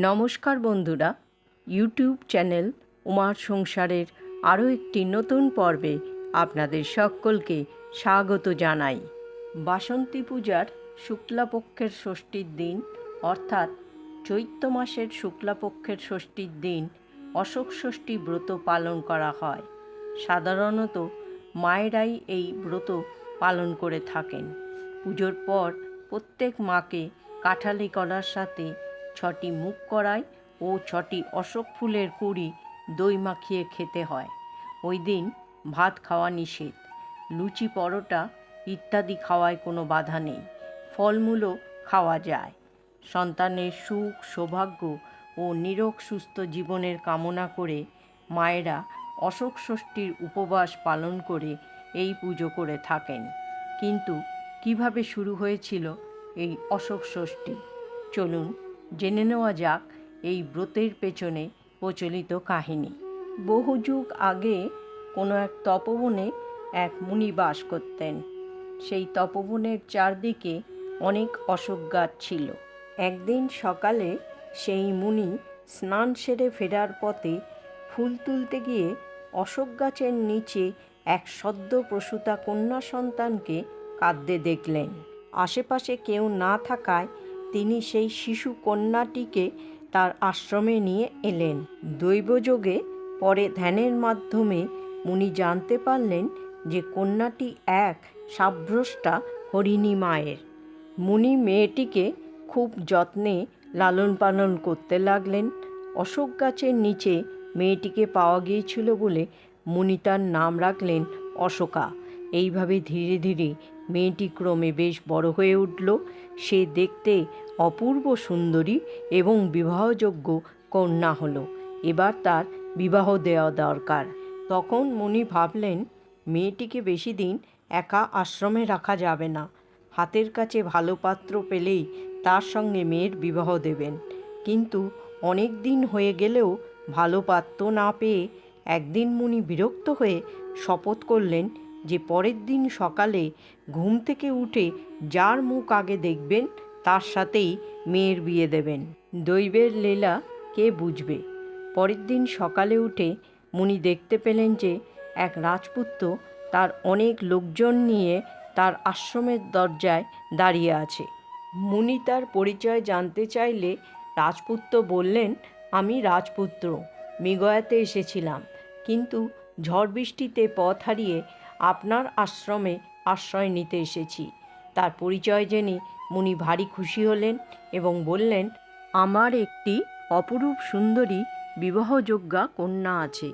নমস্কার বন্ধুরা, YouTube channel উমার সংসারের আরও একটি নতুন পর্বে আপনাদের সকলকে স্বাগত জানাই। বাসন্তী পূজার শুক্লাপক্ষের ষষ্ঠীর দিন, অর্থাৎ চৈত্র মাসের শুক্লাপক্ষের ষষ্ঠীর দিন অশোক ষষ্ঠী ব্রত পালন করা হয়। সাধারণত মায়েরাই এই ব্রত পালন করে থাকেন। পুজোর পর প্রত্যেক মাকে কাঠালি করার সাথে ছটি মুখ করায় ও ছটি অশোক ফুলের কুড়ি দই মাখিয়ে খেতে হয়। ওই দিন ভাত খাওয়া নিষেধ। লুচি, পরোটা ইত্যাদি খাওয়ায় কোনো বাধা নেই। ফলমূলও খাওয়া যায়। সন্তানের সুখ, সৌভাগ্য ও নিরোগ, সুস্থ জীবনের কামনা করে মায়েরা অশোক ষষ্ঠীর উপবাস পালন করে এই পুজো করে থাকেন। কিন্তু কীভাবে শুরু হয়েছিল এই অশোক ষষ্ঠী? চলুন জেনে নেওয়া যাক এই ব্রতের পেছনে প্রচলিত কাহিনী। বহু যুগ আগে কোনো এক তপবনে এক মুনি বাস করতেন। সেই তপবনের চারদিকে অনেক অশোক গাছ ছিল। একদিন সকালে সেই মুনি স্নান সেরে ফেরার পথে ফুল তুলতে গিয়ে অশোক গাছের নিচে এক সদ্য প্রসূতা কন্যা সন্তানকে কাঁদতে দেখলেন। আশেপাশে কেউ না থাকায় তিনি সেই শিশু কন্যাটিকে তার আশ্রমে নিয়ে এলেন। দৈবযোগে পরে ধ্যানের মাধ্যমে মুনি জানতে পারলেন যে কন্যাটি এক সাভ্রষ্টা হরিণী মায়ের। মুনি মেয়েটিকে খুব যত্নে লালন পালন করতে লাগলেন। অশোক গাছের নিচে মেয়েটিকে পাওয়া গিয়েছিল বলে মুনি তার নাম রাখলেন অশোকা। এইভাবে ধীরে ধীরে মেয়েটি ক্রমে বেশ বড় হয়ে উঠল। সে দেখতে অপূর্ব সুন্দরী এবং বিবাহযোগ্য কন্যা হলো। এবার তার বিবাহ দেওয়া দরকার। তখন মুনি ভাবলেন, মেয়েটিকে বেশি দিন একা আশ্রমে রাখা যাবে না। হাতের কাছে ভালো পাত্র পেলেই তার সঙ্গে মেয়ের বিবাহ দেবেন। কিন্তু অনেক দিন হয়ে গেলেও ভালো পাত্র না পেয়ে একদিন মুনি বিরক্ত হয়ে শপথ করলেন যে পরের দিন সকালে ঘুম থেকে উঠে যার মুখ আগে দেখবেন, তার সাথেই মেয়ের বিয়ে দেবেন। দৈবের লীলা কে বুঝবে? পরের দিন সকালে উঠে মুনি দেখতে পেলেন যে এক রাজপুত্র তার অনেক লোকজন নিয়ে তার আশ্রমের দরজায় দাঁড়িয়ে আছে। মুনি তার পরিচয় জানতে চাইলে রাজপুত্র বললেন, আমি রাজপুত্র, মৃগয়াতে এসেছিলাম। কিন্তু ঝড় বৃষ্টিতে পথ হারিয়ে আপনার আশ্রমে আশ্রয় নিতে এসেছি। তার পরিচয় জেনে মুনি ভারী খুশি হলেন এবং বললেন আমার একটি অপরূপ সুন্দরী বিবাহযোগ্যা কন্যা আছে।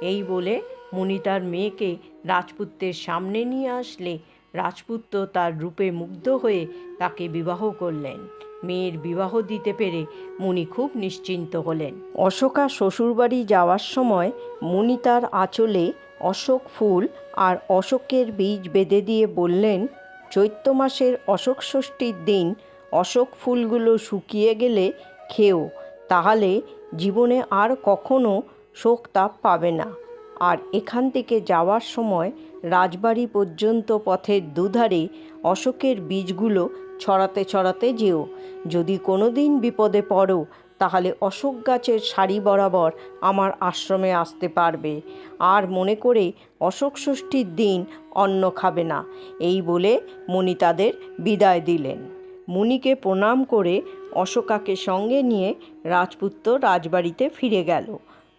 এই বলে মুনি তার মেয়েকে রাজপুত্রের সামনে নিয়ে আসলে রাজপুত্র তার রূপে মুগ্ধ হয়ে তাকে বিবাহ করলেন। মেয়ের বিবাহ দিতে পেরে মুনি খুব নিশ্চিন্ত হলেন। অশোকা শ্বশুরবাড়ি যাওয়ার সময় মুনি তার আঁচলে অশোক ফুল আর অশোকের বীজ বেঁধে দিয়ে বললেন, চৈত্র মাসের অশোক ষষ্ঠীর দিন অশোক ফুলগুলো শুকিয়ে গেলে খেও, তাহলে জীবনে আর কখনো শোক তাপ পাবে না। আর এখান থেকে যাওয়ার সময় রাজবাড়ি পর্যন্ত পথের দুধারে অশোকের বীজগুলো ছড়াতে ছড়াতে যেও। যদি কোনো দিন বিপদে পড়ো তাহলে অশোক গাছের সারি বরাবর আমার আশ্রমে আসতে পারবে। আর মনে করে অশোক ষষ্ঠীর দিন অন্ন খাবে না। এই বলে মুনি তাদের বিদায় দিলেন। মুনিকে প্রণাম করে অশোকাকে সঙ্গে নিয়ে রাজপুত্র রাজবাড়িতে ফিরে গেল।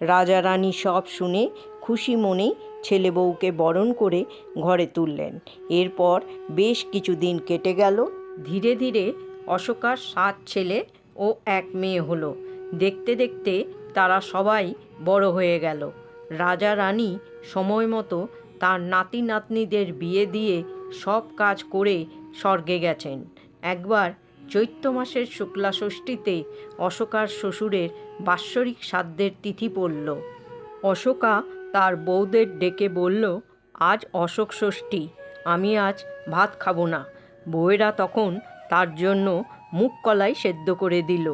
রাজা রানী সব শুনে খুশি মনেই ছেলে বউকে বরণ করে ঘরে তুললেন। এরপর বেশ কিছুদিন কেটে গেল। ধীরে ধীরে অশোকার সাত ছেলে ও এক মেয়ে হলো। দেখতে দেখতে তারা সবাই বড় হয়ে গেল। রাজা রানী সময় মতো তার নাতি নাতনিদের বিয়ে দিয়ে সব কাজ করে স্বর্গে গেছেন। একবার চৈত্র মাসের শুক্লা ষষ্ঠীতে অশোকার শ্বশুরের বাৎসরিক শ্রাদ্ধের তিথি পড়ল। অশোকা তার বউদের ডেকে বলল, আজ অশোক ষষ্ঠী, আমি আজ ভাত খাব না। বউয়েরা তখন তার জন্য মুগ কলাই সেদ্ধ করে দিল।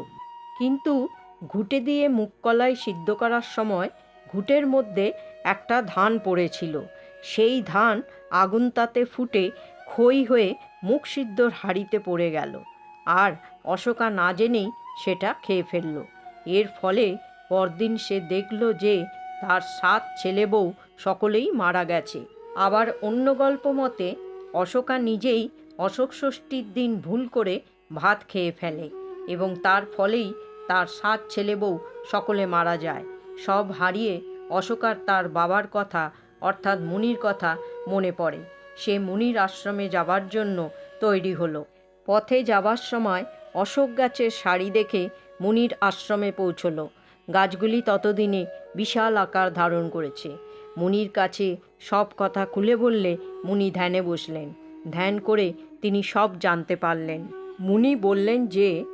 কিন্তু ঘুঁটে দিয়ে মুখ কলাই সিদ্ধ করার সময় ঘুটের মধ্যে একটা ধান পড়েছিল। সেই ধান আগুন তাতে ফুটে খই হয়ে মুখ সিদ্ধর হাঁড়িতে পড়ে গেল। আর অশোকা না জেনেই সেটা খেয়ে ফেলল। এর ফলে পরদিন সে দেখল যে তার সাত ছেলে বউ সকলেই মারা গেছে। আবার অন্য গল্প মতে অশোকা নিজেই অশোক ষষ্ঠীর দিন ভুল করে ভাত খেয়ে ফেলে এবং তার ফলেই তার সাত ছেলে বউ সকলে মারা যায়। সব হারিয়ে অশোকার তার বাবার কথা, অর্থাৎ মুনির কথা মনে পড়ে। সে মুনির আশ্রমে যাবার জন্য তৈরি হলো। পথে যাবার সময় অশোক গাছের শাড়ি দেখে মুনির আশ্রমে পৌঁছলো। গাছগুলি ততদিনে বিশাল আকার ধারণ করেছে। মুনির কাছে সব কথা খুলে বললে মুনি ধ্যানে বসলেন। ধ্যান করে তিনি সব জানতে পারলেন। মুনি বললেন যে,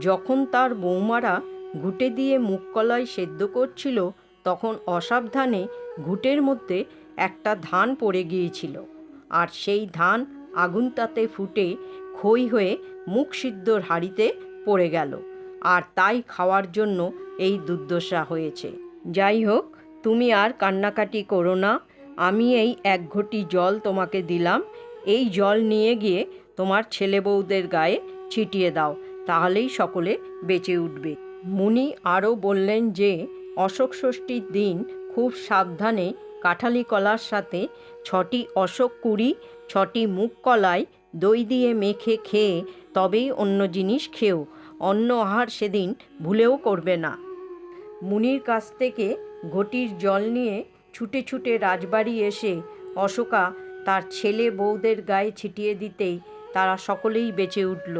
যখন তার বৌমারা ঘুটে দিয়ে মুখকলাই সেদ্ধ করছিল, তখন অসাবধানে ঘুটের মধ্যে একটা ধান পড়ে গিয়েছিল। আর সেই ধান আগুন তাতে ফুটে খই হয়ে মুখ সিদ্ধর হাঁড়িতে পড়ে গেল। আর তাই খাওয়ার জন্য এই দুর্দশা হয়েছে। যাই হোক, তুমি আর কান্নাকাটি করো না। আমি এই এক ঘটি জল তোমাকে দিলাম। এই জল নিয়ে গিয়ে তোমার ছেলে বউদের গায়ে ছিটিয়ে দাও, তাহলেই সকলে বেঁচে উঠবে। মুনি আরও বললেন যে, অশোক ষষ্ঠীর দিন খুব সাবধানে কাঁঠালি কলার সাথে ছটি অশোক কুড়ি, ছটি মুখ কলাই, দই দিয়ে মেখে খেয়ে তবেই অন্য জিনিস খেও অন্য আহার সেদিন ভুলেও করবে না। মুনির কাছ থেকে ঘটির জল নিয়ে ছুটে ছুটে রাজবাড়ি এসে অশোকা তার ছেলে বউদের গায়ে ছিটিয়ে দিতেই তারা সকলেই বেঁচে উঠল।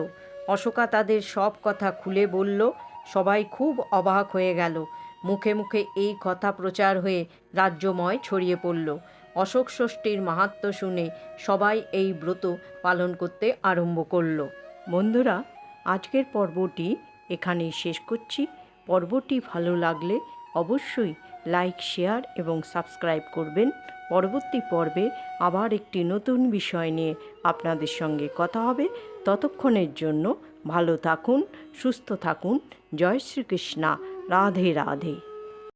অশোকা তাদের সব কথা খুলে বলল। সবাই খুব অবাক হয়ে গেল। মুখে মুখে এই কথা প্রচার হয়ে রাজ্যময় ছড়িয়ে পড়ল। অশোক ষষ্ঠীর মাহাত্ম্য শুনে সবাই এই ব্রত পালন করতে আরম্ভ করল। বন্ধুরা, আজকের পর্বটি এখানেই শেষ করছি। পর্বটি ভালো লাগলে অবশ্যই লাইক, শেয়ার এবং সাবস্ক্রাইব করবেন। পরবর্তী পর্বে আবার একটি নতুন বিষয় নিয়ে আপনাদের সঙ্গে কথা হবে। ততক্ষণের জন্য ভালো থাকুন, সুস্থ থাকুন। জয় শ্রীকৃষ্ণা। রাধে রাধে।